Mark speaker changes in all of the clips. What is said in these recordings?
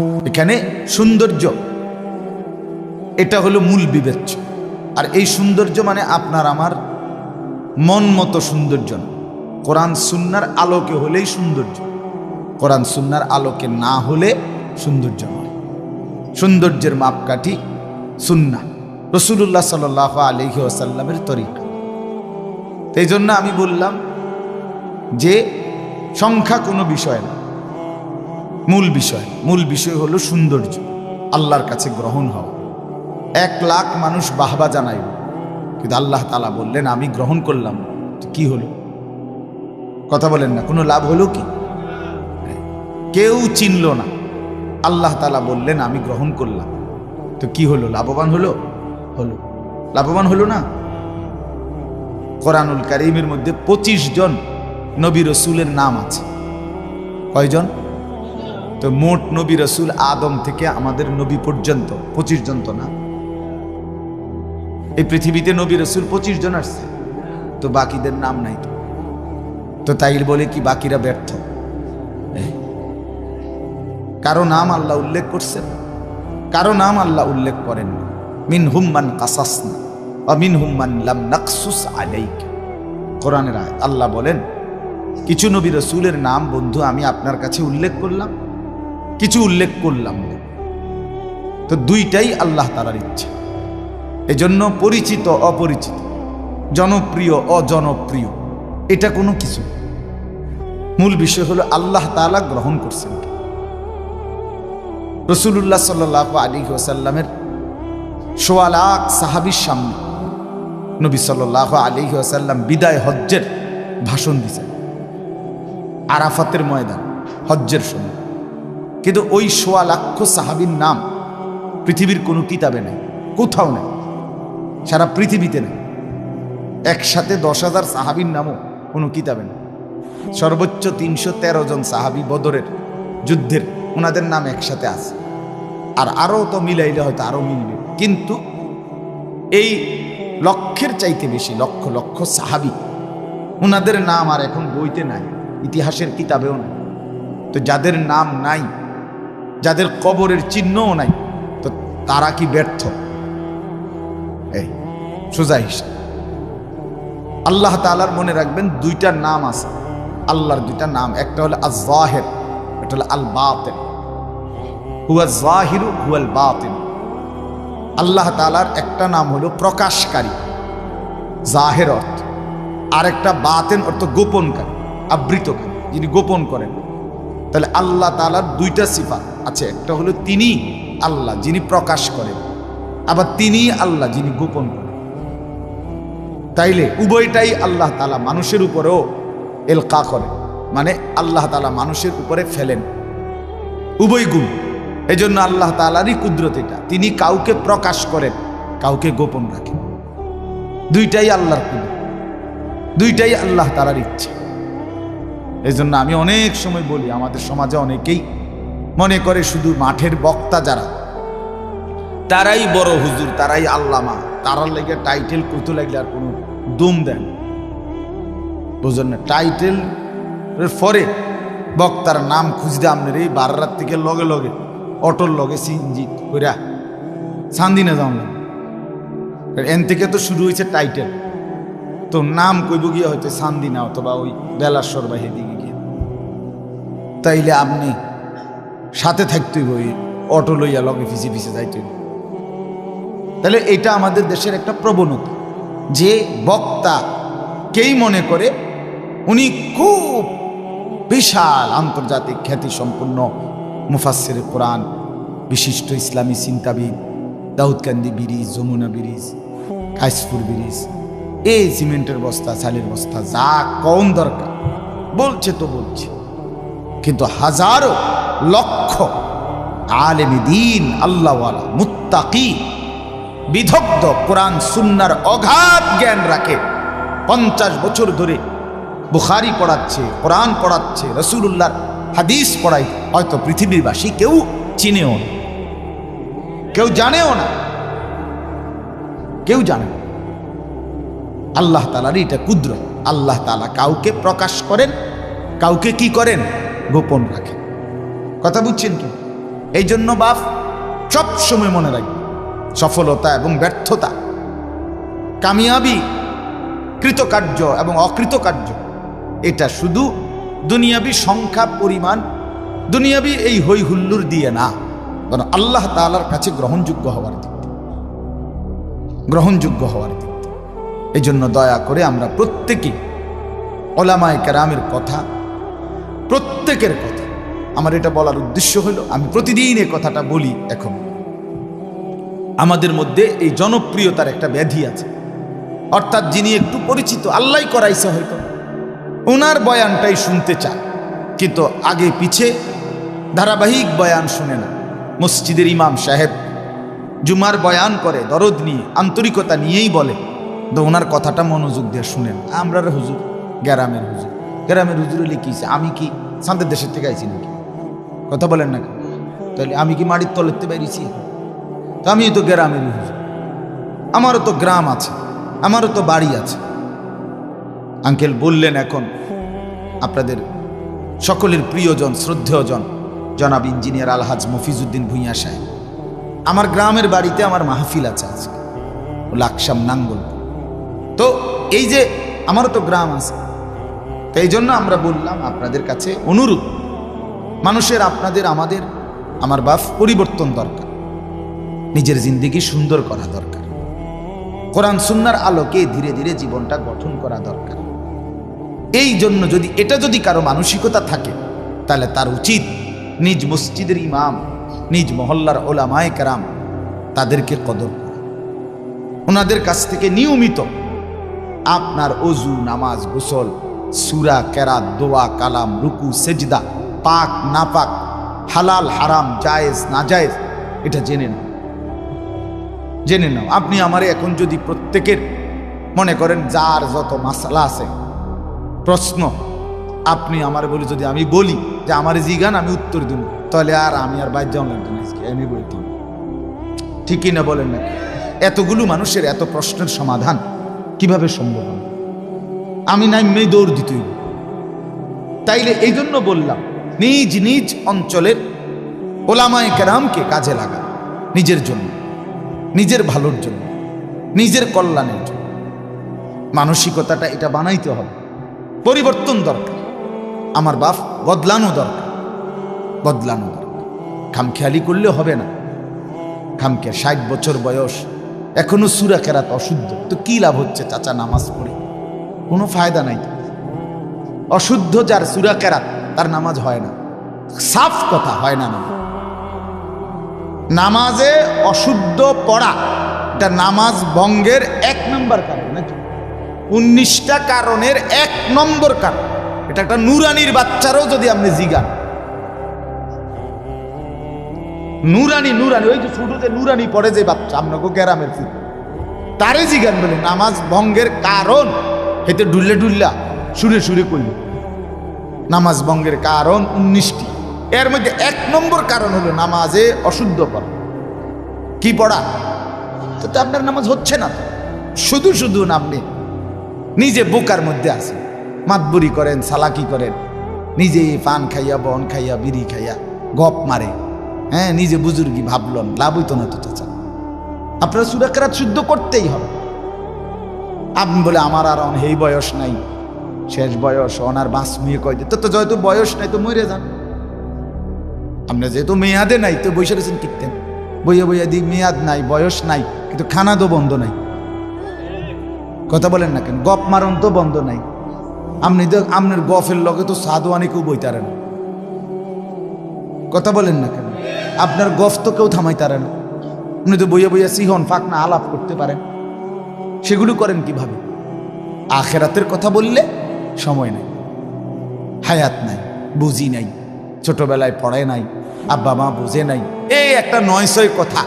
Speaker 1: এখানে সৌন্দর্য। এটা হলো মূল বিবেচ্য। আর এই সৌন্দর্য মানে আপনার আমার মন মতো সৌন্দর্য কোরআন সুন্নার আলোকে হলেই সৌন্দর্য। কোরআন সুন্নার আলোকে না হলে সৌন্দর্য নয়। সৌন্দর্যের মাপকাঠি সুন্না। রসুল্লাহ সাল আলহি আসাল্লামের তরিকা। এই জন্য আমি বললাম যে সংখ্যা কোনো বিষয় না। মূল বিষয়। মূল বিষয় হলো সৌন্দর্য। আল্লাহর কাছে গ্রহণ হওয়া এক লাখ মানুষ বাহবা জানাই কিন্তু আল্লাহ তালা বললেন, আমি গ্রহণ করলাম। কি হলো? কথা বলেন না। কোনো লাভ হলো কি? কেউ চিনল না। আল্লাহ তালা বললেন, আমি গ্রহণ করলাম। তো কি হলো? লাভবান হলো? হলো। লাভবান হলো না? কোরআনুল কারিমের মধ্যে পঁচিশ জন নবী রসুলের নাম আছে। কয়জন? তো মোট নবী রসুল আদম থেকে আমাদের নবী পর্যন্ত, পঁচিশ জন তো না। এই পৃথিবীতে নবী রসুল পঁচিশ জন আসছে, তো বাকিদের নাম নাই তো। তো তাই বলে কি বাকিরা ব্যর্থ? কারও নাম আল্লাহ উল্লেখ করছেন কারও নাম আল্লাহ উল্লেখ করেন মিন হুম্মান কাসাসনা অমিন হুম্মান লাম নাকসুস আলাইক। কোরআনের আল্লাহ বলেন, কিছু নবী রসুলের নাম বন্ধু আমি আপনার কাছে উল্লেখ করলাম কিছু উল্লেখ করলাম। না তো দুইটাই আল্লাহ তালার ইচ্ছে। এজন্য পরিচিত, অপরিচিত, জনপ্রিয়, অজনপ্রিয়, এটা কোনো কিছু মূল বিষয় হলো আল্লাহ তাআলা গ্রহণ করছেন রসুল্লাহ সাল্লাহ আলী ওসাল্লামের সোয়া লাখ সাহাবির সামনে নবী সাল্লাহ আলী ওসাল্লাম বিদায় হজ্জের ভাষণ দিয়েছেন আরাফাতের ময়দান হজ্জের সময়। কিন্তু ওই সোয়া লাক্ষ সাহাবির নাম পৃথিবীর কোনো কিতাবে নেই, কোথাও নেই, সারা পৃথিবীতে নেই। একসাথে দশ হাজার সাহাবির নামও কোনো কিতাবে নেই। সর্বোচ্চ তিনশো তেরো জন সাহাবি বদরের যুদ্ধের ওনাদের নাম একসাথে আছে। আর আরও তো মিলাইলে হয়তো আরও মিলবে। কিন্তু এই লক্ষের চাইতে বেশি, লক্ষ লক্ষ সাহাবি, ওনাদের নাম আর এখন বইতে নাই, ইতিহাসের কিতাবেও নাই। তো যাদের নাম নাই যাদের কবরের চিহ্নও নাই, তো তারা কি ব্যর্থ? এই, সোজা হিসাব। আল্লাহ তালার মনে রাখবেন দুইটা নাম আছে। আল্লাহর দুইটা নাম, একটা হলো আজাহের একটা হলো আল বাতেন হুয়া জাহিরু হুয়াল বাতেন আল্লাহ তালার একটা নাম হলো প্রকাশকারী। জাহের অর্থ। আরেকটা বাতেন অর্থ গোপনকারী, আবৃতকারী, যিনি গোপন করেন। তাহলে আল্লাহ তালার দুইটা সিফা আছে। একটা হলো তিনি আল্লাহ, যিনি প্রকাশ করেন। আবার তিনি আল্লাহ, যিনি গোপন করেন। তাইলে উভয়টাই আল্লাহ তালা মানুষের উপরেও এলকা করে। মানে আল্লাহ তালা মানুষের উপরে ফেলেন। উভয় গুণ। এই জন্য আল্লাহ তালারই কুদরত এটা। তিনি কাউকে প্রকাশ করেন, কাউকে গোপন রাখেন। দুইটাই আল্লাহর কুদরত। দুইটাই আল্লাহ তালার ইচ্ছা। এই জন্য আমি অনেক সময় বলি, আমাদের সমাজে অনেকেই মনে করে শুধু মাঠের বক্তা যারা, তারাই বড় হুজুর, তারাই আল্লামা, তারার লেগে টাইটেল কইতে লাগলে আর কোনো দুম দেন বুঝলেন না? টাইটেল পরে বক্তার নাম খুঁজতে আপনার এই বার রাত থেকে লগে লগে অটোর লগে সিনজি কইরা সান্দিনে যাও না এন থেকে তো শুরু হয়েছে টাইটেল তো নাম কইব গিয়ে হয়তো সান্দিনা অথবা ওই বেলাশ্বর বা দিকে গিয়ে তাইলে আপনি সাথে থাকতে ওই অটো লইয়া লগে পিছিয়ে পিছিয়ে যাইতে তাহলে এটা আমাদের দেশের একটা প্রবণতা। যে বক্তা কেই মনে করে, উনি খুব বিশাল আন্তর্জাতিক খ্যাতি সম্পন্ন মুফাসের কোরআন, বিশিষ্ট ইসলামী চিন্তাবিদ Daudkandi bridge, Jamuna bridge Kashpur bridge, এই সিমেন্টের বস্তা, চালের বস্তা, যা কম দরকার, বলছে তো বলছে। কিন্তু হাজারো লক্ষ আলেমি দিন আল্লাহওয়ালা মুত্তাকি বিদগ্ধ কোরআন সুন্নার অগাধ জ্ঞান রাখে। পঞ্চাশ বছর ধরে বুখারি পড়াচ্ছে, কোরআন পড়াচ্ছে রসুল্লাহর হাদিস পড়াই হয়তো পৃথিবীরবাসী কেউ চিনেও না। কেউ জানেও না। কেউ জানে না। আল্লাহ তালারই এটা কুদ্র আল্লাহ তালা কাউকে প্রকাশ করেন, কাউকে কি করেন? গোপন রাখে। কথা বুঝছেন কি? এই জন্য বাপ সব সময় মনে রাখবে, সফলতা এবং ব্যর্থতা, কামিয়াবি, কৃতকার্য এবং অকৃতকার্য, এটা শুধু দুনিয়াবি সংখ্যা, পরিমাণ, দুনিয়াবি এই হই হুল্লুর দিয়ে না, বরং আল্লাহ তাআলার কাছে গ্রহণযোগ্য হওয়ার দিক গ্রহণযোগ্য হওয়ার দিক এই জন্য দয়া করে আমরা প্রত্যেকেই ওলামায় কেরামের কথা প্রত্যেকের কথা। আমার এটা বলার উদ্দেশ্য হলো, আমি প্রতিদিন এই কথাটা বলি এখন। আমাদের মধ্যে এই জনপ্রিয়তার একটা ব্যাধি আছে। অর্থাৎ যিনি একটু পরিচিত, আল্লাহ করাইছে হয়তো। ওনার বয়ানটাই শুনতে চায় কিন্তু আগে পিছে ধারাবাহিক বয়ান শুনে না। মসজিদের ইমাম সাহেব জুমার বয়ান করে, দরদ নিয়ে, আন্তরিকতা নিয়েই বলে, তো ওনার কথাটা মনোযোগ দিয়ে শুনেন। আমরা হুজুর গ্রামের হুজুর। গ্রামের হুজুরে লিখিয়েছে, আমি কি সান্তের দেশের থেকে আইছি নাকি? কথা বলেন না তাহলে আমি কি মাটির তলেতে বেরিয়েছি তো আমি তো গ্রামের হুজুর। আমারও তো গ্রাম আছে, আমারও তো বাড়ি আছে। আঙ্কেল বললেন এখন আপনাদের সকলের প্রিয়জন, শ্রদ্ধেয়জন, জনাব ইঞ্জিনিয়ার আলহাজ মফিজুদ্দিন ভুঁইয়া সাহেব। আমার গ্রামের বাড়িতে আমার মাহফিল আছে আজকে। লাকসাম নাঙ্গল। তো এই যে, আমারও তো গ্রাম আছে। তো এই জন্য আমরা বললাম আপনাদের কাছে অনুরূপ মানুষের আপনাদের, আমাদের, আমার বাপ পরিবর্তন দরকার, নিজের জিন্দিগি সুন্দর করা দরকার, কোরআন সুন্নার আলোকে ধীরে ধীরে জীবনটা গঠন করা দরকার। এই জন্য যদি, এটা যদি কারও মানসিকতা থাকে, তাহলে তার উচিত নিজ মসজিদের ইমাম, নিজ মহল্লার ওলামায় কেরাম তাদেরকে কদর করা। ওনাদের কাছ থেকে নিয়মিত আপনার অজু, নামাজ, গোসল সুরা, কেরাত, দোয়া, কালাম, রুকু, সেজদা, পাক, নাপাক, হালাল, হারাম, জায়েজ না জায়েজ এটা জেনে নাও। জেনে নাও। আপনি আমারে এখন যদি প্রত্যেকের মনে করেন যার যত মাসালা আছে, প্রশ্ন, আপনি আমার বলি, যদি আমি বলি যে আমার জিগান আমি উত্তর দিব। তাহলে আর আমি আর বাইর যাওয়া লাগবে না আমি বলতে ঠিকই না বলেন না এতগুলো মানুষের এত প্রশ্নের সমাধান কীভাবে সম্ভব হবে? আমি নাই দৌড় দিতেই। তাইলে এই জন্য বললাম, নিজ নিজ অঞ্চলের ওলামায় কেরামকে কাজে লাগা, নিজের জন্য, নিজের ভালোর জন্য, নিজের কল্যাণের জন্য। মানসিকতাটা এটা বানাইতে হবে। পরিবর্তন দরকার। আমার বাপ বদলানো দরকার। বদলানো দরকার। খামখেয়ালি করলে হবে না। খামকে ষাট বছর বয়স। এখনও সুরা কেরাত অশুদ্ধ। তো কি লাভ হচ্ছে চাচা নামাজ পড়ে? কোনো ফায়দা নাই। অশুদ্ধ যার সুরা কেরাত, তার নামাজ হয় না। সাফ কথা হয় না নামাজ। অশুদ্ধ পড়া, এটা নামাজ ভঙ্গের এক নম্বর কারণ, নাকি? উনিশটা কারণের এক নম্বর কারণ। এটা একটা নুরানির বাচ্চারও যদি আপনি জিগান। নুরানি নুরানি, ওই যে ছোটতে নুরানি পড়ে যে বাচ্চা আপনাকে গ্রামের ফুল তারে জিগান বলে, নামাজ ভঙ্গের কারণ হেতে ডুললে ডুল্লা, সুরে সুরে করল নামাজ ভঙ্গের কারণ উনিশটি। এর মধ্যে এক নম্বর কারণ হলো নামাজে অশুদ্ধ পড়া। কি পড়া? তো আপনার নামাজ হচ্ছে না শুধু শুধু আপনি নিজে বোকার মধ্যে আছেন, মাতবুরি করেন, সালাকি করেন, নিজে পান খাইয়া, বন খাইয়া, বিড়ি খাইয়া, গপ মারে হ্যাঁ নিজে বুজুর্গি ভাবলন, লাভ হইতো না তো চাচা। আপনার সুরাকেরাত শুদ্ধ করতেই হবে। আপনি বলে, আমার আর অন এই বয়স নাই। শেষ বয়স অনার বাঁচ মুয়ে কয় দিত তো যেহেতু বয়স নাই, তো মরে যান। আপনি যেহেতু মেয়াদে নাই, তো বসে রয়েছেন টিকতেন বইয়া বইয়া দি, মেয়াদ নাই, বয়স নাই, কিন্তু খানা তো বন্ধ নাই। কথা বলেন না কেন? গপ মারণ তো বন্ধ নাই। আপনি তো আপনার গফের লগে তো সাধু কেউ বইতারে না। কথা বলেন না কেন? আপনার গফ তো কেউ থামাইতারে না। আপনি তো বইয়া বইয়া সিহন, ফাঁকনা আলাপ করতে পারেন। সেগুলো করেন কীভাবে? আখেরাতের কথা বললে সময় নাই, হায়াত নাই, বুঝি নাই, ছোটবেলায় পড়ে নাই আব্বা মা বুঝে নাই। এই একটা নয়শয় কথা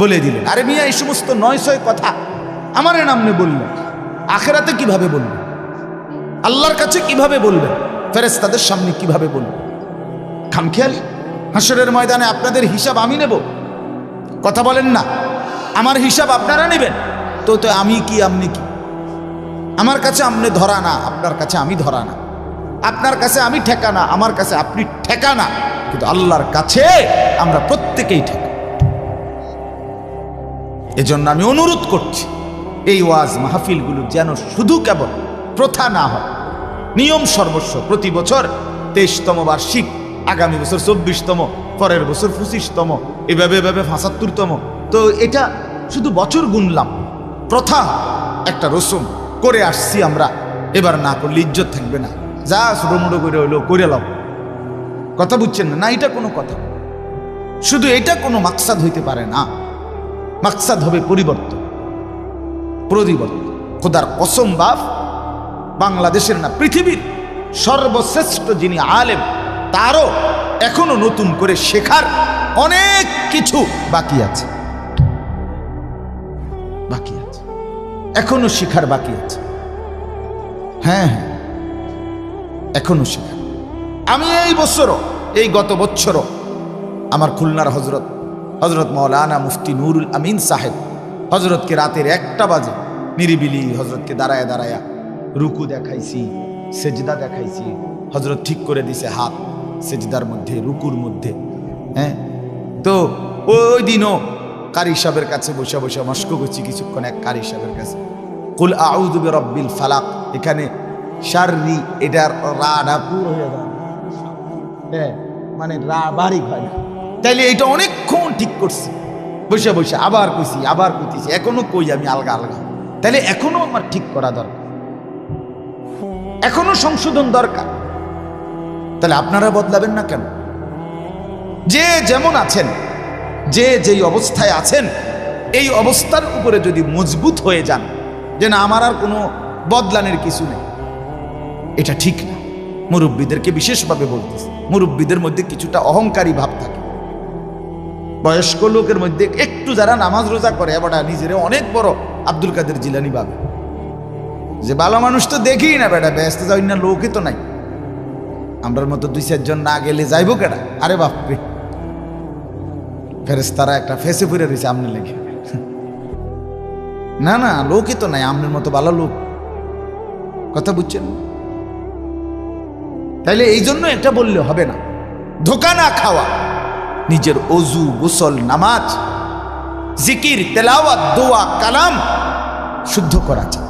Speaker 1: বলে দিলেন। আরে মিয়া, এই সমস্ত নয়শয় কথা আমার নামনে বলল, আখেরাতে কীভাবে বলবেন আল্লাহর কাছে কীভাবে বলবেন ফেরেস তাদের সামনে কীভাবে বলবেন খামখেয়ালি হাসরের ময়দানে আপনাদের হিসাব আমি নেব। কথা বলেন না, আমার হিসাব আপনারা নেবেন। তো তো আমি কি, আপনি কি? আমার কাছে আপনি ধরা না, আপনার কাছে আমি ধরা না। আপনার কাছে আমি ঠেকানা আমার কাছে আপনি ঠেকানা কিন্তু আল্লাহর কাছে আমরা প্রত্যেকেই ঠেকা। এজন্য আমি অনুরোধ করছি, এই ওয়াজ মাহফিলগুলো যেন শুধু কেবল প্রথা না হয়। নিয়ম সর্বস্ব প্রতি বছর তেইশতম বার্ষিক, আগামী বছর চব্বিশতম, পরের বছর পঁচিশতম, এভাবে এভাবে পঁচাত্তরতম। তো এটা শুধু বছর গুনলাম। প্রথা একটা রসুম করে আসছি আমরা। এবার না করলে ইজ্জত থাকবে না। যা ছোটো করে হইল করে লাও। কথা বুঝছেন না? এটা কোনো কথা। শুধু এটা কোনো মাকসাদ হইতে পারে না। মাকসাদ হবে পরিবর্তন পরিবর্তন খোদার কসম বাপ, বাংলাদেশের না, পৃথিবীর সর্বশ্রেষ্ঠ যিনি আলেম, তারও এখনও নতুন করে শেখার অনেক কিছু বাকি আছে। বাকি আছে। এখনও শিখার বাকি আছে। হ্যাঁ হ্যাঁ এখনও শেখার। আমি এই বছরও, এই গত বছরও আমার খুলনার হজরত হজরত মৌলানা মুফতি নুরুল আমিন সাহেব হজরতকে রাতের একটা বাজে নিরিবিলি হজরতকে দাঁড়ায় দাঁড়ায়া রুকু দেখাইছি, সেজদা দেখাইছি, হজরত ঠিক করে দিছে হাত সেজদার মধ্যে, রুকুর মধ্যে হ্যাঁ? তো ওই দিনও কারি সাহেবের কাছে বসে বসে মস্ক করছি কিছুক্ষণ এক কারি সাহেবের কাছে? কুল আউদুবে রব্বিল ফালাক। এখানে শাররি, এটার রাডা পুরো হয়ে যায়। হ্যাঁ মানে বাড়ি হয় তাইলে এটা অনেকক্ষণ ঠিক করছি। বসে বসে আবার কইছি, আবার কইতেছি, এখনও কই আমি আলগা আলগা। তাহলে এখনও আমার ঠিক করা দরকার। এখনও সংশোধন দরকার। তাহলে আপনারা বদলাবেন না কেন? যে যেমন আছেন যে যেই অবস্থায় আছেন, এই অবস্থার উপরে যদি মজবুত হয়ে যান, যে না, আমার আর কোনো বদলানের কিছু নেই। এটা ঠিক না। মুরব্বীদেরকে বিশেষভাবে বলতেছে, মুরব্বীদের মধ্যে কিছুটা অহংকারী ভাব থাকে। বয়স্ক লোকের মধ্যে একটু যারা নামাজ রোজা করে বেটা নিজের অনেক বড় আব্দুল কাদের জিলানি ভাবে। যে ভালো মানুষ তো দেখি না বেটা, ব্যস্ত যাই না লোকই তো নাই। আমরার মতো দুই চারজন না গেলে যাইবো কেডা? আরে বাপরে। ফেরেস তারা একটা ফেসে ফুরে রয়েছে আমনে লেগে। না না, লোকই তো নাই, আমনের মতো ভালো লোক। কথা বুঝছেন? তাইলে এই জন্য এটা বললে হবে না। ধোকা না খাওয়া, নিজের অজু, গোসল, নামাজ, জিকির, তেলাওয়াত, দোয়া, কালাম শুদ্ধ করা চাই।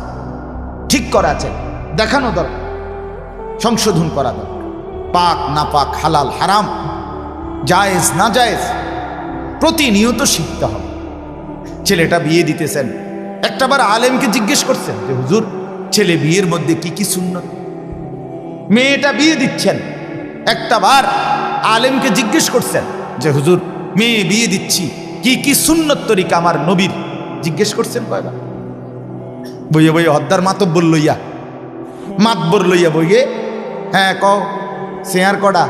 Speaker 1: ঠিক করা চাই, দেখানো দরকার, সংশোধন করা দরকার। পাক না পাক হালাল, হারাম, জায়েজ না জায়েজ প্রতিনিয়ত শিখতে হবে। ছেলেটা বিয়ে দিতেছেন। একটাবার আলেমকে জিজ্ঞেস করছেন যে, হুজুর, ছেলে বিয়ের মধ্যে কি কি সুন্নত? মেয়েটা বিয়ে দিচ্ছেন। একটা বার আলেমকে জিজ্ঞেস করছেন যে, হুজুর, মেয়ে বিয়ে দিচ্ছি, কি কি সুন্নত তরিকা আমার নবীর? জিজ্ঞেস করছেন কয়বার? বইয়ে বইয়ে হদ্দার মাতব্বর লইয়া মাতবর লইয়া বইয়ে হ্যাঁ ক সেয়ার কটা?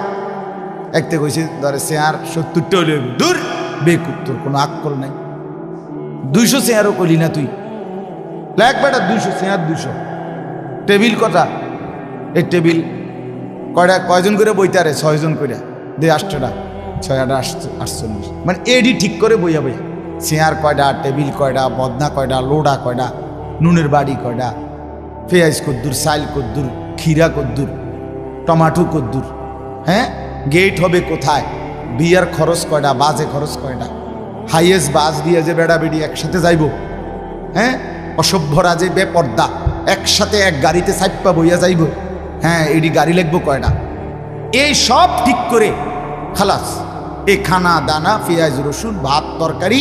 Speaker 1: একতে কইছি, ধরে সেয়ার সত্তরটা হইলে। দূর বেকুব তোর কোনো আক্কল নাই। দুইশো সেয়ারও কইলি না তুই। লেখ বেটা, দুইশো সেয়ার দুইশো। টেবিল কটা? এই টেবিল। কয়টা, কয়জন করে বইতে আরে ছয়জন করে দে আটটা ছয় আটা আটচল্লিশ। মানে এডি ঠিক করে বইয়া বইয়া। চেয়ার কয়টা, টেবিল কয়টা বদনা কয়টা, লোডা কয়টা, নুনের বাড়ি কয়টা পেঁয়াজ কদ্দুর, সাইল কদ্দুর, ক্ষীরা কদ্দুর, টমাটো কদ্দুর হ্যাঁ? গেট হবে কোথায়? বিয়ার খরচ কয়টা, বাজে খরচ কয়টা? হাইয়েস্ট বাস দিয়ে যে বেড়া বেড়ি একসাথে যাইব হ্যাঁ? অসভ্যরা যে বেপর্দা, একসাথে এক গাড়িতে সাইপা বইয়া যাইব হ্যাঁ? এডি গাড়ি লাগবো কয়টা? এই সব ঠিক করে, খালাস এই খানা, দানা, পেঁয়াজ, রসুন, ভাত, তরকারি,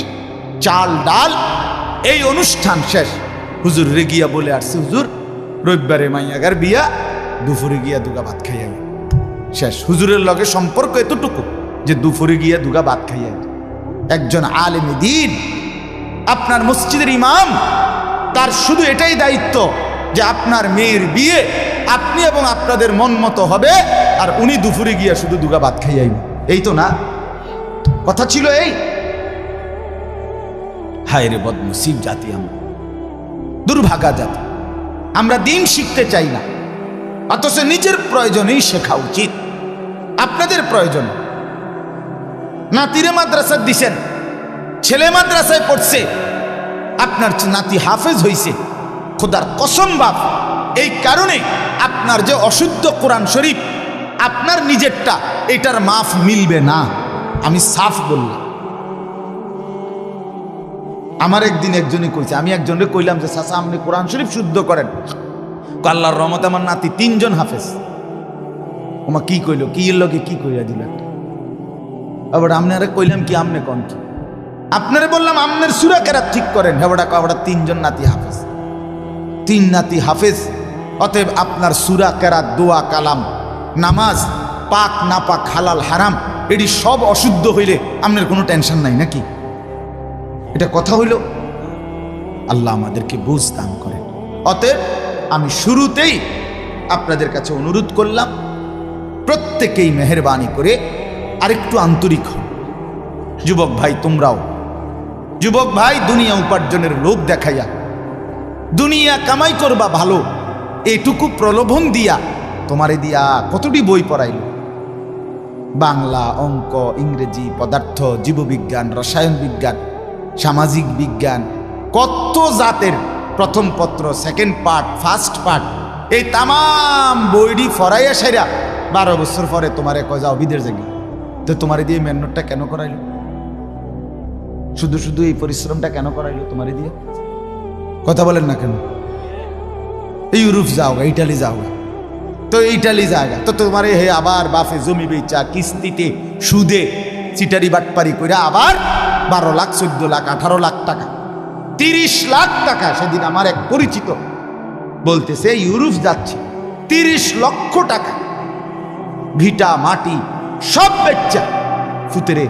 Speaker 1: চাল, ডাল, এই অনুষ্ঠান শেষ। হুজুর রে গিয়া বলে আসছে, হুজুর, রবিবারে মাইয়াগার বিয়া, দুপুরে গিয়া দুগা ভাত খাইয়া শেষ, হুজুরের লগে সম্পর্ক এতটুকু। যে দুপুরে গিয়ে দুগা ভাত খাইয়া একজন আলেম দিন, আপনার মসজিদের ইমাম, তার শুধু এটাই দায়িত্ব যে আপনার মেয়ের বিয়ে, আপনি এবং আপনাদের মন মতো হবে, আর উনি দুপুরে গিয়া শুধু দুগা ভাত খাইয়াই এই তো না? কথা ছিল এই? হায় রে বদনসিব জাতি আমরা। দুর্ভাগা জাতি। আমরা দিন শিখতে চাই না। অথচ নিজের প্রয়োজনেই শেখা উচিত। আপনাদের প্রয়োজন। নাতিরে মাদ্রাসা দিছেন। ছেলে মাদ্রাসায় পড়ছে। আপনার নাতি হাফেজ হইছে, খোদার কসম বাপ, এই কারণে আপনার যে অশুদ্ধ কোরআন শরীফ, আপনার নিজেরটা, এটার মাফ মিলবে না। আমি সাফ বললাম। আমার একদিন একজনই কইছে, আমি একজনকে কইলাম যে, চাচা, আপনি কোরআন শরীফ শুদ্ধ করেন। আল্লাহর রহমত আমার নাতি তিনজন হাফেজ। ওমা কি কইল? কি এর লগে কি কইয়া দিল একটা? আবার আপনারা কইলাম কি, আমনে কোন কি? আপনারে বললাম আমনের সুরা কেরাত ঠিক করেন। হেবড়া কবড়া তিনজন নাতি হাফেজ। তিন নাতি হাফেজ, অতএব আপনার সুরা কেরাত, দোয়া, কালাম, নামাজ, পাক না পাক হালাল, হারাম, এটি সব অশুদ্ধ হইলে আপনার কোনো টেনশন নাই নাকি? এটা কথা হইল, আল্লাহ আমাদেরকে বুঝ দান করেন। অতএব আমি শুরুতেই আপনাদের কাছে অনুরোধ করলাম, প্রত্যেকেই মেহরবানি করে আরেকটু আন্তরিক হন যুবক ভাই, তোমরাও। যুবক ভাই, দুনিয়া উপার্জনের লোভ দেখাইয়া। দুনিয়া কামাই করবা ভালো। এটুকু প্রলোভন দিয়া তোমারে দিয়া কতটি বই পড়াইল। বাংলা, অঙ্ক, ইংরেজি, পদার্থ, জীববিজ্ঞান, রসায়ন বিজ্ঞান, সামাজিক বিজ্ঞান, কত জাতের প্রথম পত্র সেকেন্ড পার্ট ফার্স্ট পার্ট এই তামাম বইডি ফরাইয়া সেরা বারো বছর পরে তোমারে কয় যাও বিদের জাগি তো তোমার দিয়ে মেন্নটটা কেন করাইলো? শুধু শুধু এই পরিশ্রমটা কেন করাইলো তোমারে দিয়ে? কথা বলেন না কেন? ইউরোপ যাও গা ইটালি যাও তো ইটালি জায়গা তো তোমারে হে আবার বাফে জমি বেচা, কিস্তিতে সুদে চিটারি বাটপারি করে আবার বারো লাখ, চোদ্দ লাখ, আঠারো লাখ টাকা, তিরিশ লাখ টাকা সেদিন আমার এক পরিচিত বলতেছে ইউরোপ যাচ্ছে, তিরিশ লক্ষ টাকা, ভিটা, মাটি সব বেচ্চা ফুতেরে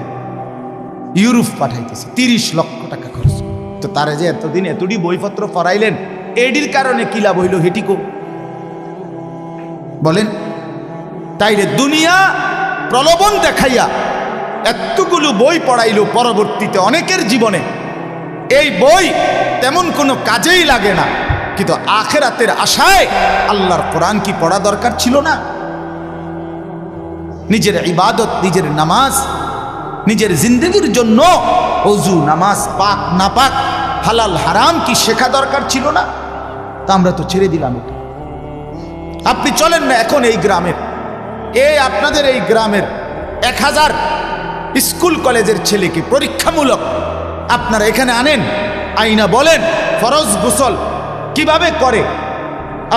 Speaker 1: ইউরোপ পাঠাইতেছে, তিরিশ লক্ষ টাকা খরচ। তো তারা যে এতদিন এতটি বইপত্র ফরাইলেন, এডির কারণে কি লাভ হইল হেটিকো বলেন, তাইলে দুনিয়া প্রলোভন দেখাইয়া এতগুলো বই পড়াইল পরবর্তীতে অনেকের জীবনে। এই বই তেমন কোনো কাজেই লাগে না, কিন্তু আখেরাতের আশায় আল্লাহর কোরআন কি পড়া দরকার ছিল না? নিজের ইবাদত, নিজের নামাজ, নিজের জিন্দগির জন্য অজু, নামাজ পাক, না পাক, হালাল, হারাম কি শেখা দরকার ছিল না? তা আমরা তো ছেড়ে দিলাম এটা। আপনি চলেন না এখন এই গ্রামের। এই আপনাদের এই গ্রামের এক হাজার স্কুল কলেজের ছেলেকে পরীক্ষামূলক আপনারা এখানে আনেন, আইনা বলেন, ফরজ গোসল কীভাবে করে?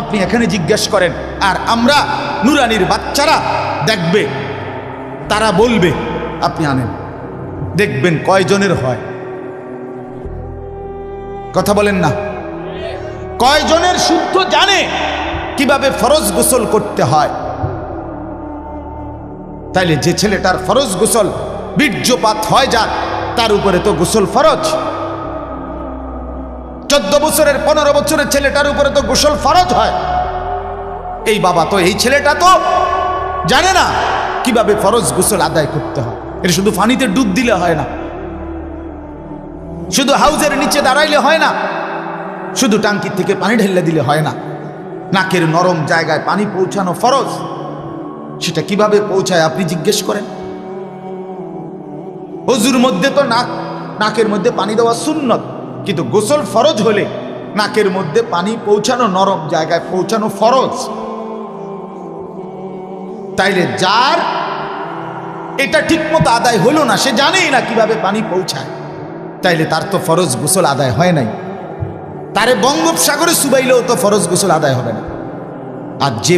Speaker 1: আপনি এখানে জিজ্ঞেস করেন, আর আমরা নুরানির বাচ্চারা দেখবে, তারা বলবে, আপনি আনেন। দেখবেন কয়জনের হয়। কথা বলেন না। কয়জনের শুদ্ধ জানে কীভাবে ফরজ গোসল করতে হয়। তাইলে যে ছেলেটার ফরজ গোসল বীর্যপাত হয় যাক, তার উপরে তো গোসল ফরজ। চোদ্দ বছরের পনেরো বছরের ছেলেটার উপরে তো গোসল ফরজ হয়। এই বাবা তো, এই ছেলেটা তো জানে না কীভাবে ফরজ গোসল আদায় করতে হয়। এটা শুধু পানিতে ডুব দিলে হয় না। শুধু হাউজের নিচে দাঁড়াইলে হয় না। শুধু টাঙ্কির থেকে পানি ঢেলে দিলে হয় না। নাকের নরম জায়গায় পানি পৌঁছানো ফরজ। সেটা কীভাবে পৌঁছায় আপনি জিজ্ঞেস করেন? হজুর মধ্যে তো নাক, নাকের মধ্যে পানি দেওয়া সুন্নত। কিন্তু গোসল ফরজ হলে নাকের মধ্যে পানি পৌঁছানো, নরম জায়গায় পৌঁছানো ফরজ। তাইলে যার এটা ঠিকমতো আদায় হলো না, সে জানেই না কীভাবে পানি পৌঁছায়। তাইলে তার তো ফরজ গোসল আদায় হয় নাই। তারে বঙ্গোপসাগরে সুবাইলেও তো ফরজ গোসল আদায় হবে না। আর যে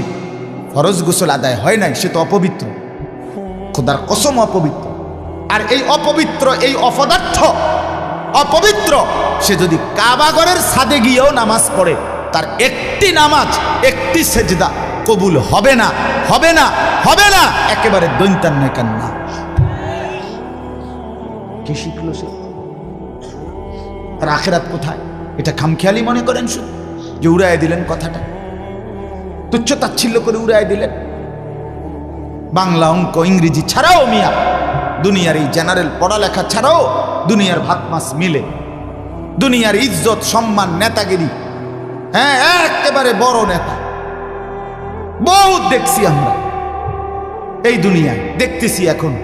Speaker 1: ফরজ গোসল আদায় হয় নাই, সে তো অপবিত্র। খোদার কসম অপবিত্র। আর এই অপবিত্র, এই অপদার্থ অপবিত্র, সে যদি কাবাগরের সাদে গিয়েও নামাজ পড়ে, তার একটি নামাজ, একটি সেজদা কবুল হবে না হবে না হবে না, একেবারে দৈন্তান নেকান না কে শিখলো সে? আর আখেরাত কোথায়? এটা খামখেয়ালি মনে করেন শুধু, যে উড়াই দিলেন কথাটা। তুচ্ছ তাচ্ছিল্য করে উড়াই দিলেন। বাংলা অঙ্ক, ইংরেজি ছাড়াও মিয়া, দুনিয়ার এই জেনারেল পড়ালেখা ছাড়াও দুনিয়ার ভাত মাস মিলে। দুনিয়ার ইজ্জত, সম্মান, নেতাগিরি হ্যাঁ একেবারে বড় নেতা। বহুত দেখছি আমরা। এই দুনিয়ায় দেখতেছি এখন।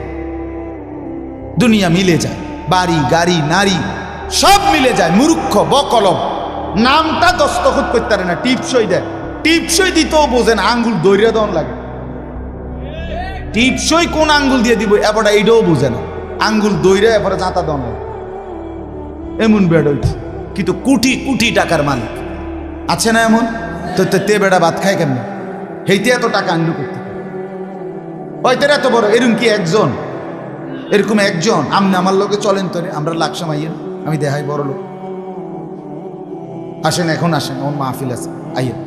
Speaker 1: দুনিয়া মিলে যায়। বাড়ি, গাড়ি, নারী, সব মিলে যায়। মূর্খ বকলম নামটা দস্তখত করতে পারে না। টিপসই দেয়। টিপসই দিতেও বোঝেন আঙ্গুল দৈর্য দন লাগে। টিপসই কোন আঙ্গুল দিয়ে দিব এবারটা এইটাও বোঝে না। আঙ্গুল দইরে এবারে জাতা দন লাগে। এমন বেড কিন্তু কোটি কোটি টাকার মালিক। আছে না এমন? তো তে বেড়া ভাত খায় কেমন? হেইতে এত টাকা আঙ্গুল করতে হয়তো এত বড় এরকম কি একজন? এরকম একজন? আপনি আমার লোকে চলেন তো আমরা লাখ মাইয়েন আমি দেখাই বড় লোক। আসেন, এখন আসেন ওর মাহফিল আছে, আইয়েন।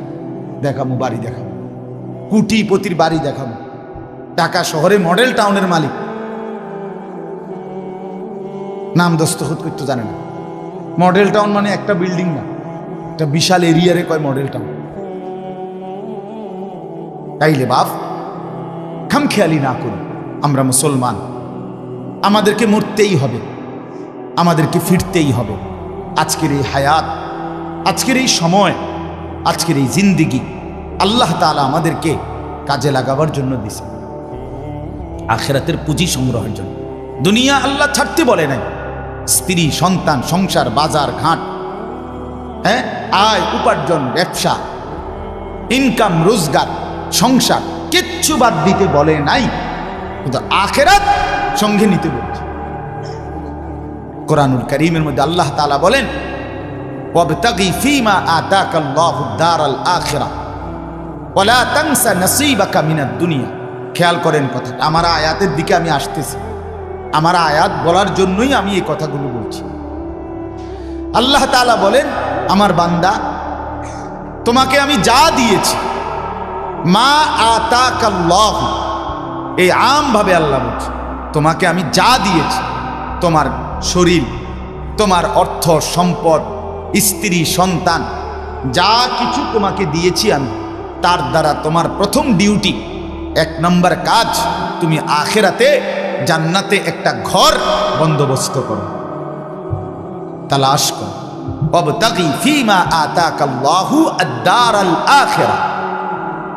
Speaker 1: দেখাবো বাড়ি দেখাবো কুটিপতির বাড়ি দেখাবো ঢাকা শহরে মডেল টাউনের মালিক। নাম দস্তখত করতে জানে না। মডেল টাউন মানে একটা বিল্ডিং না। একটা বিশাল এরিয়ারে কয় মডেল টাউন। তাইলে বাপ, খামখেয়ালি না করুন, আমরা মুসলমান। আমাদেরকে মরতেই হবে, আমাদেরকে ফিরতেই হবে। আজকের এই হায়াত, আজকের এই সময়, আজকের এই জিন্দিগি আল্লাহ তাআলা আমাদেরকে কাজে লাগাবার জন্য দিছে। আখেরাতের পুঁজি সংগ্রহের জন্য। দুনিয়া আল্লাহ ছাড়তে বলে নাই। স্ত্রী, সন্তান, সংসার, বাজার, ঘাট হ্যাঁ? আয়, উপার্জন, ব্যবসা ইনকাম রোজগার সংসার কিচ্ছু বাদ দিতে বলে নাই। কিন্তু আখেরাত সঙ্গে নিতে বলছে। কোরআনুল করিমের মধ্যে আল্লাহ তাআলা বলেন খেয়াল করেন কথা আমার আয়াতের দিকে আমি আসতেছি। আমার আয়াত বলার জন্যই আমি এই কথাগুলো বলছি। আল্লাহ তাআলা বলেন, আমার বান্দা, তোমাকে আমি যা দিয়েছি মা আতাকাল্লাহ। এই আমভাবে আল্লাহ বলছে, তোমাকে আমি যা দিয়েছি, তোমার শরীর, তোমার অর্থ, সম্পদ, স্ত্রী, সন্তান, যা কিছু তোমাকে দিয়েছি আমি, তার দ্বারা তোমার প্রথম ডিউটি এক নম্বর কাজ, তুমি আখেরাতে জান্নাতে একটা ঘর বন্দোবস্ত করো। তালাশ করো। অবতাগি ফিমা আতাকাল্লাহু আদ-দারাল আখিরা।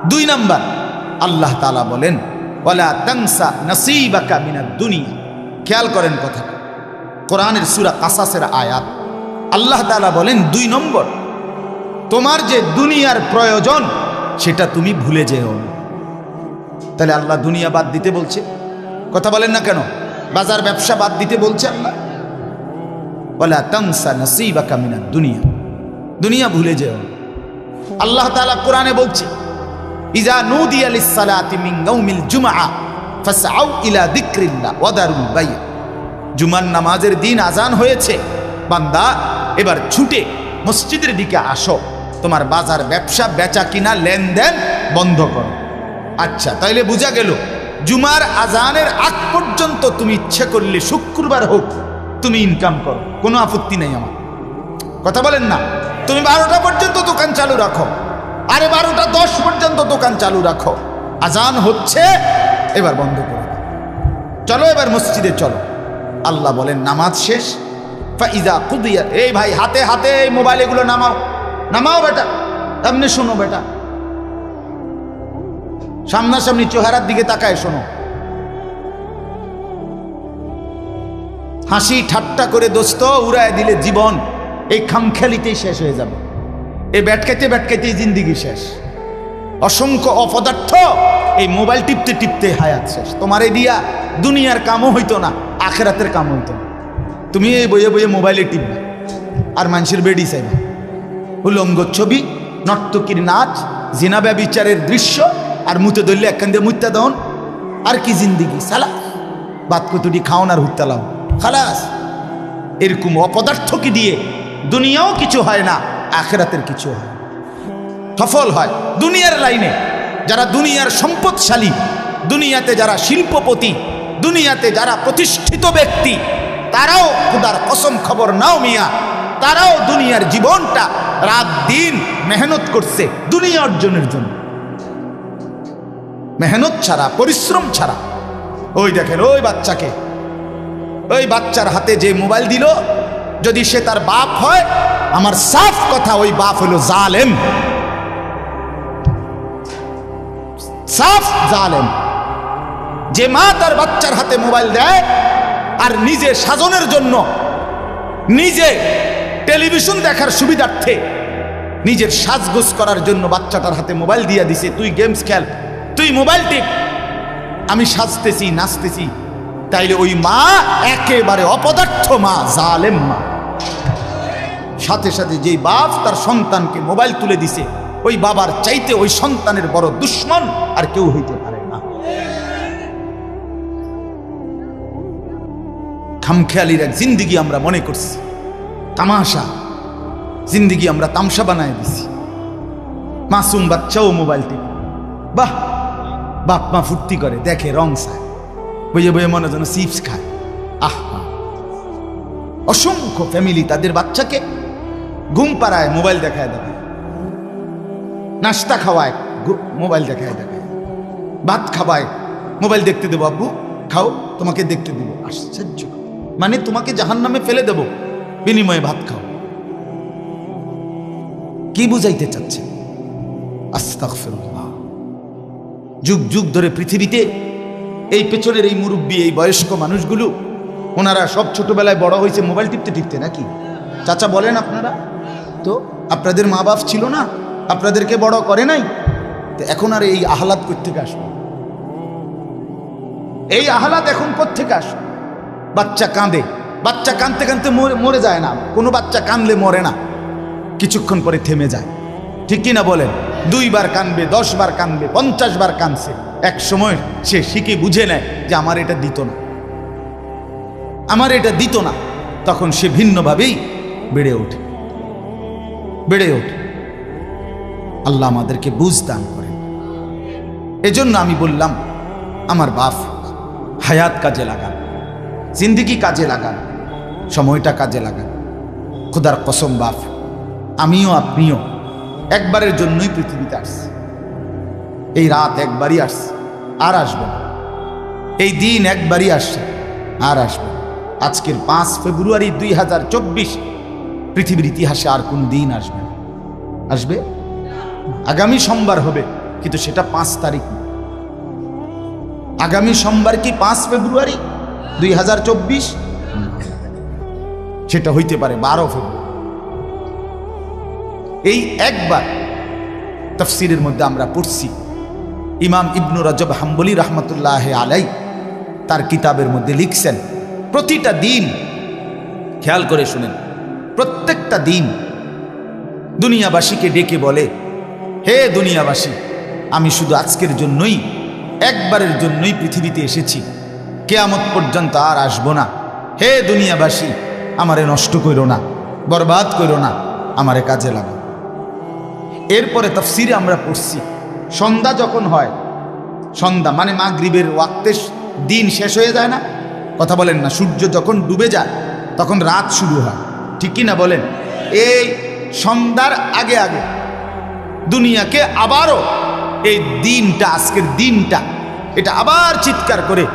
Speaker 1: দুই নাম্বার, আল্লাহ তালা বলেন, ওয়ালা দুনিয়া। খেয়াল করেন কথাটা। কোরআনের সূরা কাসাসের আয়াত, আল্লাহ তালা বলেন দুই নম্বর, তোমার যে দুনিয়ার প্রয়োজন, সেটা তুমি ভুলে যেও তাহলে আল্লাহ দুনিয়া বাদ দিতে বলছে? কথা বলেন না কেন? বাজার ব্যবসা বাদ দিতে বলছে আল্লাহ? ওয়ালা তানসা নসীবাকা মিনাদ দুনিয়া। দুনিয়া ভুলে যেও আল্লাহ তালা কোরআনে বলছে ইজা নুদিয়া লিস-সালাতি মিন ইয়াউমিল জুমআ ফাসআউ ইলা যিকরিল্লাহ ওয়া দারুল জুমার নামাজের দিন আজান হয়েছে। বান্দা, এবার ছুটে মসজিদের দিকে আসো। তোমার বাজার ব্যবসা বেচা কিনা লেনদেন বন্ধ করো। আচ্ছা তাইলে বোঝা গেল, জুমার আজানের আগ পর্যন্ত তুমি ইচ্ছে করলে শুক্রবার হোক তুমি ইনকাম করো। কোনো আপত্তি নেই আমার। কথা বলেন না। তুমি বারোটা পর্যন্ত দোকান চালু রাখো। আরে বারোটা দশ পর্যন্ত দোকান চালু রাখো। আজান হচ্ছে, এবার বন্ধ করে। চলো এবার মসজিদে চলো। আল্লাহ বলেন, নামাজ শেষ? ফাইজা কুদিয়া এই ভাই, হাতে হাতে এই মোবাইল এগুলো নামাও। নামাও বেটা এমনি শোনো বেটা। সামনাসামনি চেহারার দিকে তাকায় শোনো। হাসি ঠাট্টা করে দোস্ত, উড়ায় দিলে জীবন এই খামখেয়ালিতেই শেষ হয়ে যাবে। এই ব্যাটকাইতে ব্যাটকাইতেই জিন্দিগি শেষ। অসংখ্য অপদার্থ এই মোবাইল টিপতে টিপতে হায়াত শেষ। তোমার এই দিয়া দুনিয়ার কামও হইতো না, আখেরাতের কাম হইতো না। তুমি এই বইয়ে বইয়ে মোবাইলে টিপবে, আর মানুষের বেডি চাইবে। উলঙ্গ ছবি, নর্তকীর নাচ, জিনা বিচারের দৃশ্য, আর মুতে ধরলে একখান দিয়ে মুত্যা দন আর কি জিন্দিগি, সালা। বাদ কতটি খাওন আর হুত্তালাও খালাস। এরকম অপদার্থকে দিয়ে দুনিয়াও কিছু হয় না। আখেরাতের কিছু হয়। সফল হয়। দুনিয়ার লাইনে যারা দুনিয়ার সম্পদশালী, দুনিয়াতে যারা শিল্পপতি, দুনিয়াতে যারা প্রতিষ্ঠিত ব্যক্তি, তারাও খুদার কসম খবর নাও মিয়া, তারাও দুনিয়ার জীবনটা রাত দিন মেহনত করছে দুনিয়া অর্জনের জন্য। মেহনত ছাড়া, পরিশ্রম ছাড়া। ওই দেখেন, ওই বাচ্চাকে, ওই বাচ্চার হাতে যে মোবাইল দিল যদি সে তার বাপ হয়, আমার সাফ কথা ওই বাপ হলো জালেম। সাফ জালেম। যে মা তার বাচ্চার হাতে মোবাইল দেয় আর নিজে সাজনের জন্য নিজে টেলিভিশন দেখার সুবিধার্থে নিজের সাজগোজ করার জন্য বাচ্চাটার হাতে মোবাইল দিয়ে দিছে, তুই গেমস খেল, তুই মোবাইল টিপ। আমি সাজতেছি, নাচতেছি। তাইলে ওই মা একেবারে অপদার্থ মা, জালেম মা। সাথে সাথে যেই বাপ তার সন্তানকে মোবাইল তুলে দিছে, ওই বাবার চাইতে ওই সন্তানের বড় দুশ্মন আর কেউ হইতে পারে না। খামখেয়ালির এক জিন্দিগি আমরা মনে করছি। তামাশা জিন্দিগি আমরা তামসা বানায় দিছি। মাসুম বাচ্চাও মোবাইল টিপে। বাহ! বাপ মা ফুর্তি করে, দেখে রং চায় বইয়ে বইয়ে মনে যেন চিপস খায়। আহা! অসংখ্য ফ্যামিলি তাদের বাচ্চাকে ঘুম পাড়ায় মোবাইল দেখায় দেখায় নাস্তা খাওয়ায় মোবাইল দেখায় দেখায় ভাত খাওয়ায় মোবাইল দেখতে দেবো, আব্বু। খাও, তোমাকে দেখতে দেবো। আশ্চর্য। মানে তোমাকে জাহান নামে ফেলে দেবো। বিনিময়ে ভাত খাও। কি বুঝাইতে চাচ্ছে যুগ যুগ ধরে পৃথিবীতে এই পেছনের এই মুরব্বী, এই বয়স্ক মানুষগুলো, ওনারা সব ছোটবেলায় বড় হয়েছে, মোবাইল টিপতে টিপতে নাকি? চাচা বলেন আপনারা? তো আপনাদের মা বাপ ছিল না? আপনাদেরকে বড় করে নাই? তো এখন আর এই আহ্লাদ কোথেকে আসবে? এই আহ্লাদ এখন কোথেকে আসবে? বাচ্চা কাঁদে। বাচ্চা কাঁদতে কাঁদতে মরে যায় না। কোনো বাচ্চা কাঁদলে মরে না। কিছুক্ষণ পরে থেমে যায়। ঠিক কি না বলেন? দুইবার কানবে দশ বার কানবে পঞ্চাশ বার কানছে এক সময় সে শিখে বুঝে নেয় যে আমার এটা দিত না। আমার এটা দিত না। তখন সে ভিন্নভাবেই বেড়ে ওঠে। বেড়ে ওঠে। আল্লাহ আমাদেরকে বুঝ দান করেন। এজন্য আমি বললাম, আমার বাপ হায়াত কাজে লাগান, জিন্দিগি কাজে লাগান, সময়টা কাজে লাগান। খুদার কসম বাপ, আমিও আপনিও একবারের জন্যই পৃথিবীতে আসছি। এই রাত একবারই আসছে, আর আসবে এই দিন একবারই আসছে, আর আসবে আজকের পাঁচ ফেব্রুয়ারি দুই হাজার চব্বিশ পৃথিবীর ইতিহাসে আর কোন দিন আসবে আসবে? আগামী সোমবার হবে, কিন্তু সেটা পাঁচ তারিখ। আগামী সোমবার কি পাঁচ ফেব্রুয়ারি দুই হাজার চব্বিশ? সেটা হইতে পারে বারো ফেব্রুয়ারি। এই একবার তফসিরের মধ্যে আমরা পড়ছি, ইমাম ইবনু রজব হাম্বলি রহমতুল্লাহ আলাই তার কিতাবের মধ্যে লিখছেন, প্রতিটা দিন খেয়াল করে শুনেন। প্রত্যেকটা দিন দুনিয়াবাসীকে ডেকে বলে, হে দুনিয়াবাসী, আমি শুধু আজকের জন্যই, একবারের জন্যই পৃথিবীতে এসেছি। কেয়ামত পর্যন্ত আর আসব না। হে দুনিয়াবাসী, আমারে নষ্ট করো না, বরবাদ করো না, আমারে কাজে লাগো এরপরে তফসিরে আমরা পড়ছি, সন্ধ্যা যখন হয়, সন্ধ্যা মানে মা মাগরিবের ওয়াক্তে দিন শেষ হয়ে যায় না? কথা বলেন না, সূর্য যখন ডুবে যায়, তখন রাত শুরু হয়। ঠিক কি না বলেন? এই সন্ধ্যার আগে আগে দুনিয়াকে আবারও এই দিনটা, আজকের দিনটা, এটা আবার চিৎকার করে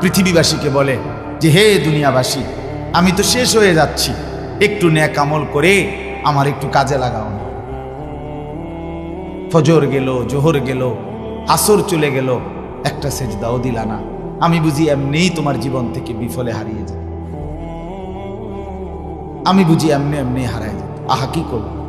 Speaker 1: পৃথিবীবাসীকে বলে যে, হে দুনিয়াবাসী, আমি তো শেষ হয়ে যাচ্ছি। একটু ন্যাক আমল করে আমার একটু কাজে লাগাও না। ফজর গেল, জোহর গেল, আসর চলে গেল, একটা সেজদাও দিলা না। আমি বুঝি এমনিই তোমার জীবন থেকে বিফলে হারিয়ে যেত আমি বুঝি এমনি এমনি হারাই যেত। আহা কি করব?